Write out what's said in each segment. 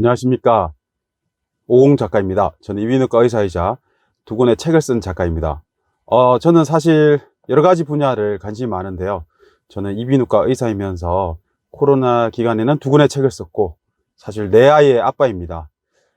안녕하십니까. 오공 작가입니다. 저는 이비인후과 의사이자 두 권의 책을 쓴 작가입니다. 어, 저는 사실 여러 가지 분야를 관심이 많은데요. 저는 이비인후과 의사이면서 코로나 기간에는 두 권의 책을 썼고, 사실 내 아이의 아빠입니다.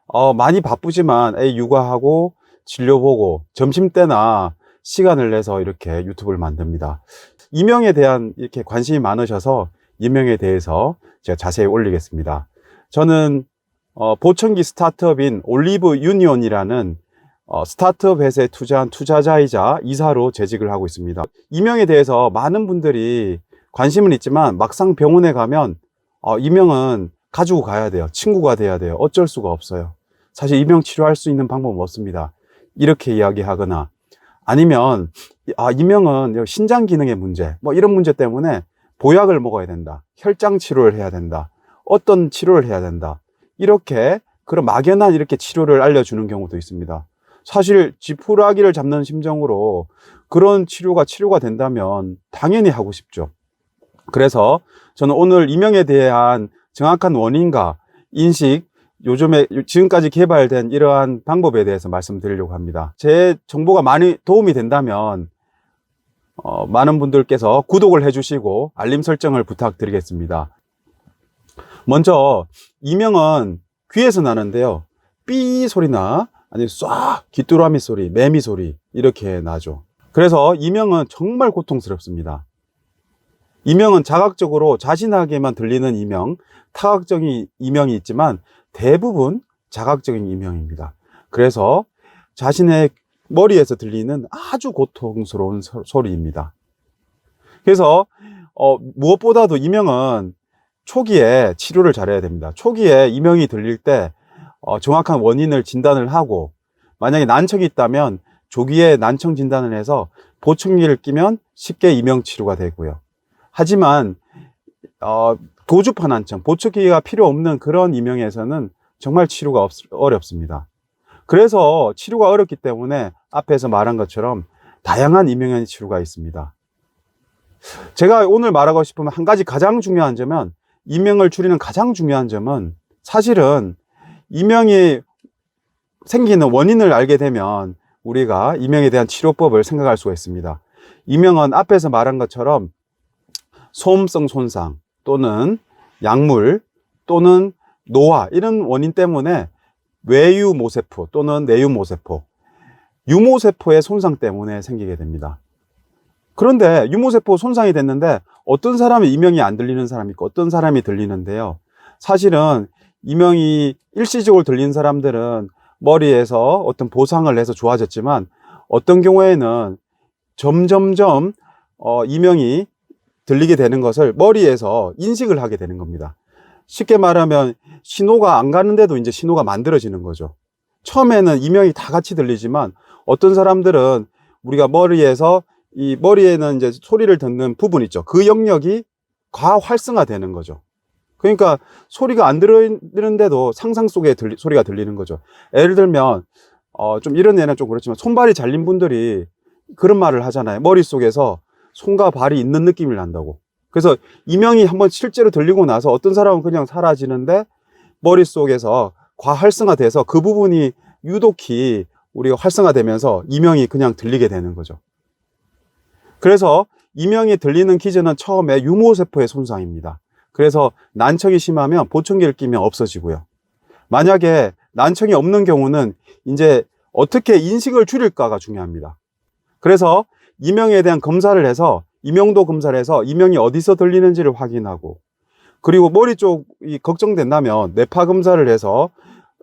어, 많이 바쁘지만 애 육아하고 진료 보고 점심때나 시간을 내서 이렇게 유튜브를 만듭니다. 이명에 대한 이렇게 관심이 많으셔서 이명에 대해서 제가 자세히 올리겠습니다. 저는 어, 보청기 스타트업인 올리브 유니온이라는 어, 스타트업 회사에 투자한 투자자이자 이사로 재직을 하고 있습니다. 이명에 대해서 많은 분들이 관심은 있지만 막상 병원에 가면 어, 이명은 가지고 가야 돼요. 친구가 돼야 돼요. 어쩔 수가 없어요. 사실 이명 치료할 수 있는 방법은 없습니다. 이렇게 이야기하거나 아니면 아, 이명은 신장 기능의 문제, 뭐 이런 문제 때문에 보약을 먹어야 된다. 혈장 치료를 해야 된다. 어떤 치료를 해야 된다. 이렇게 그런 막연한 이렇게 치료를 알려주는 경우도 있습니다. 사실 지푸라기를 잡는 심정으로 그런 치료가 치료가 된다면 당연히 하고 싶죠. 그래서 저는 오늘 이명에 대한 정확한 원인과 인식, 요즘에 지금까지 개발된 이러한 방법에 대해서 말씀드리려고 합니다. 제 정보가 많이 도움이 된다면 어, 많은 분들께서 구독을 해주시고 알림 설정을 부탁드리겠습니다. 먼저 이명은 귀에서 나는데요. 삐 소리나 아니 쏴 귀뚜라미 소리, 매미 소리 이렇게 나죠. 그래서 이명은 정말 고통스럽습니다. 이명은 자각적으로 자신에게만 들리는 이명, 타각적인 이명이 있지만 대부분 자각적인 이명입니다. 그래서 자신의 머리에서 들리는 아주 고통스러운 소, 소리입니다. 그래서 어, 무엇보다도 이명은 초기에 치료를 잘해야 됩니다. 초기에 이명이 들릴 때 어, 정확한 원인을 진단을 하고 만약에 난청이 있다면 조기에 난청 진단을 해서 보청기를 끼면 쉽게 이명 치료가 되고요. 하지만 어, 고주파 난청, 보청기가 필요 없는 그런 이명에서는 정말 치료가 없, 어렵습니다. 그래서 치료가 어렵기 때문에 앞에서 말한 것처럼 다양한 이명의 치료가 있습니다. 제가 오늘 말하고 싶으면 한 가지 가장 중요한 점은 이명을 줄이는 가장 중요한 점은 사실은 이명이 생기는 원인을 알게 되면 우리가 이명에 대한 치료법을 생각할 수가 있습니다. 이명은 앞에서 말한 것처럼 소음성 손상 또는 약물 또는 노화 이런 원인 때문에 외유 모세포 또는 내유 모세포, 유모세포의 손상 때문에 생기게 됩니다. 그런데 유모세포 손상이 됐는데 어떤 사람이 이명이 안 들리는 사람이 있고 어떤 사람이 들리는데요. 사실은 이명이 일시적으로 들리는 사람들은 머리에서 어떤 보상을 해서 좋아졌지만 어떤 경우에는 점점점 어, 이명이 들리게 되는 것을 머리에서 인식을 하게 되는 겁니다. 쉽게 말하면 신호가 안 가는데도 이제 신호가 만들어지는 거죠. 처음에는 이명이 다 같이 들리지만 어떤 사람들은 우리가 머리에서 이 머리에는 이제 소리를 듣는 부분 있죠. 그 영역이 과활성화 되는 거죠. 그러니까 소리가 안 들리는데도 상상 속에 들리, 소리가 들리는 거죠. 예를 들면, 어, 좀 이런 예는 좀 그렇지만 손발이 잘린 분들이 그런 말을 하잖아요. 머릿속에서 손과 발이 있는 느낌이 난다고. 그래서 이명이 한번 실제로 들리고 나서 어떤 사람은 그냥 사라지는데 머릿속에서 과활성화돼서 그 부분이 유독히 우리가 활성화되면서 이명이 그냥 들리게 되는 거죠. 그래서 이명이 들리는 기전은 처음에 유모세포의 손상입니다. 그래서 난청이 심하면 보청기를 끼면 없어지고요. 만약에 난청이 없는 경우는 이제 어떻게 인식을 줄일까가 중요합니다. 그래서 이명에 대한 검사를 해서 이명도 검사를 해서 이명이 어디서 들리는지를 확인하고 그리고 머리 쪽이 걱정된다면 뇌파 검사를 해서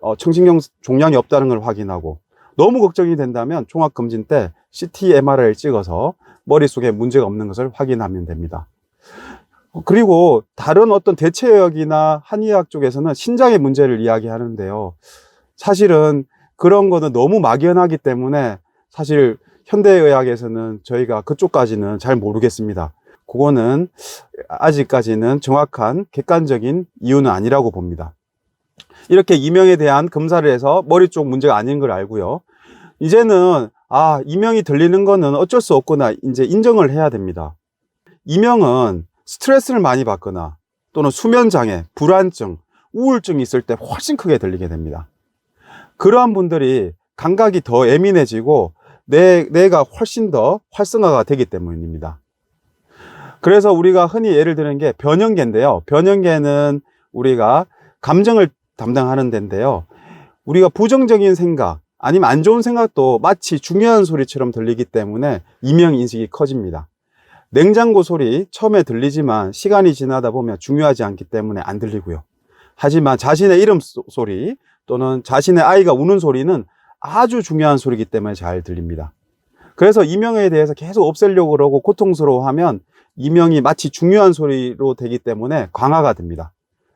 어, 청신경 종양이 없다는 걸 확인하고 너무 걱정이 된다면 종합검진 때 CT, MRI를 찍어서 머릿속에 문제가 없는 것을 확인하면 됩니다. 그리고 다른 어떤 대체의학이나 한의학 쪽에서는 신장의 문제를 이야기하는데요. 사실은 그런 거는 너무 막연하기 때문에 사실 현대의학에서는 저희가 그쪽까지는 잘 모르겠습니다. 그거는 아직까지는 정확한 객관적인 이유는 아니라고 봅니다. 이렇게 이명에 대한 검사를 해서 머리 쪽 문제가 아닌 걸 알고요. 이제는 아, 이명이 들리는 거는 어쩔 수 없구나. 이제 인정을 해야 됩니다. 이명은 스트레스를 많이 받거나 또는 수면 장애, 불안증, 우울증이 있을 때 훨씬 크게 들리게 됩니다. 그러한 분들이 감각이 더 예민해지고 내, 뇌가 훨씬 더 활성화가 되기 때문입니다. 그래서 우리가 흔히 예를 드는 게 변형계인데요. 변형계는 우리가 감정을 담당하는 데인데요. 우리가 부정적인 생각, 아니면 안 좋은 생각도 마치 중요한 소리처럼 들리기 때문에 이명 인식이 커집니다. 냉장고 소리 처음에 들리지만 시간이 지나다 보면 중요하지 않기 때문에 안 들리고요. 하지만 자신의 이름 소- 소리 또는 자신의 아이가 우는 소리는 아주 중요한 소리이기 때문에 잘 들립니다. 그래서 이명에 대해서 계속 없애려고 그러고 고통스러워하면 이명이 마치 중요한 소리로 되기 때문에 강화가 됩니다.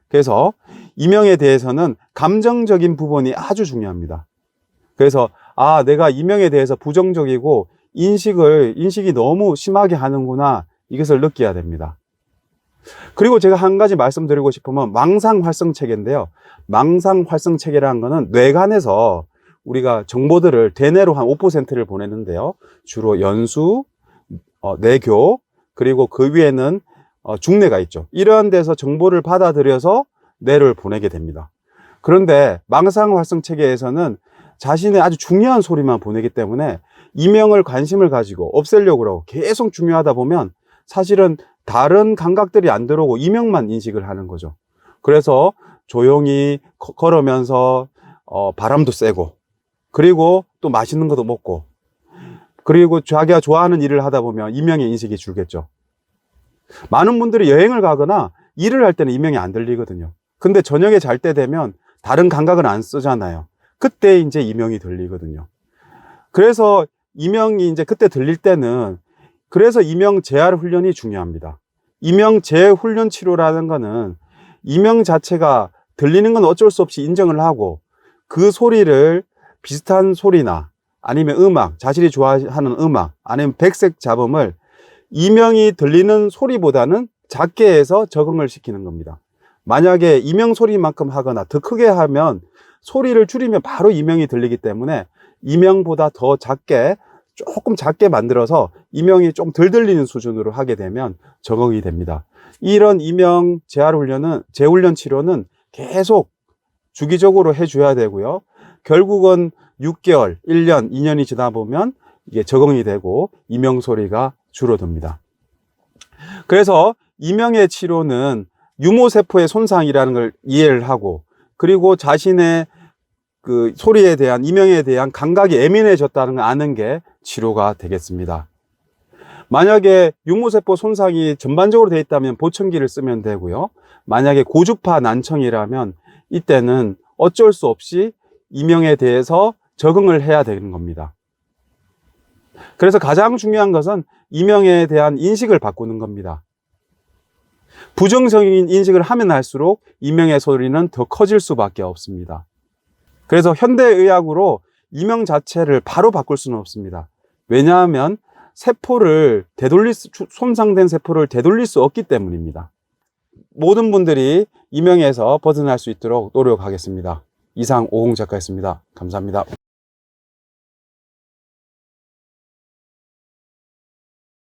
그래서 이명에 대해서는 감정적인 부분이 아주 중요합니다. 그래서 아 내가 이명에 대해서 부정적이고 인식을 인식이 너무 심하게 하는구나 이것을 느껴야 됩니다. 그리고 제가 한 가지 말씀드리고 싶으면 망상 활성 체계인데요. 망상 활성 체계라는 거는 뇌간에서 우리가 정보들을 대뇌로 한 5%를 보내는데요. 주로 연수, 어, 내교, 그리고 그 위에는 어, 중뇌가 있죠. 이러한 데서 정보를 받아들여서 뇌를 보내게 됩니다. 그런데 망상 활성 체계에서는 자신의 아주 중요한 소리만 보내기 때문에 이명을 관심을 가지고 없애려고 그러고 계속 중요하다 보면 사실은 다른 감각들이 안 들어오고 이명만 인식을 하는 거죠. 그래서 조용히 거- 걸으면서 어, 바람도 쐬고 그리고 또 맛있는 것도 먹고 그리고 자기가 좋아하는 일을 하다 보면 이명의 인식이 줄겠죠. 많은 분들이 여행을 가거나 일을 할 때는 이명이 안 들리거든요. 근데 저녁에 잘 때 되면 다른 감각을 안 쓰잖아요. 그때 이제 이명이 들리거든요. 그래서 이명이 이제 그때 들릴 때는 그래서 이명 재활 훈련이 중요합니다. 이명 재훈련 치료라는 거는 이명 자체가 들리는 건 어쩔 수 없이 인정을 하고 그 소리를 비슷한 소리나 아니면 음악, 자신이 좋아하는 음악, 아니면 백색 잡음을 이명이 들리는 소리보다는 작게 해서 적응을 시키는 겁니다. 만약에 이명 소리만큼 하거나 더 크게 하면 소리를 줄이면 바로 이명이 들리기 때문에 이명보다 더 작게 조금 작게 만들어서 이명이 좀 덜 들리는 수준으로 하게 되면 적응이 됩니다. 이런 이명 재활 훈련은 재훈련 치료는 계속 주기적으로 해줘야 되고요. 결국은 6개월, 1년, 2년이 지나 보면 이게 적응이 되고 이명 소리가 줄어듭니다. 그래서 이명의 치료는 유모세포의 손상이라는 걸 이해를 하고 그리고 자신의 그 소리에 대한 이명에 대한 감각이 예민해졌다는 걸 아는 게 치료가 되겠습니다. 만약에 유모세포 손상이 전반적으로 되어 있다면 보청기를 쓰면 되고요. 만약에 고주파 난청이라면 이때는 어쩔 수 없이 이명에 대해서 적응을 해야 되는 겁니다. 그래서 가장 중요한 것은 이명에 대한 인식을 바꾸는 겁니다. 부정적인 인식을 하면 할수록 이명의 소리는 더 커질 수밖에 없습니다. 그래서 현대의학으로 이명 자체를 바로 바꿀 수는 없습니다. 왜냐하면 세포를 되돌릴 수, 손상된 세포를 되돌릴 수 없기 때문입니다. 모든 분들이 이명에서 벗어날 수 있도록 노력하겠습니다. 이상 오홍 작가였습니다. 감사합니다.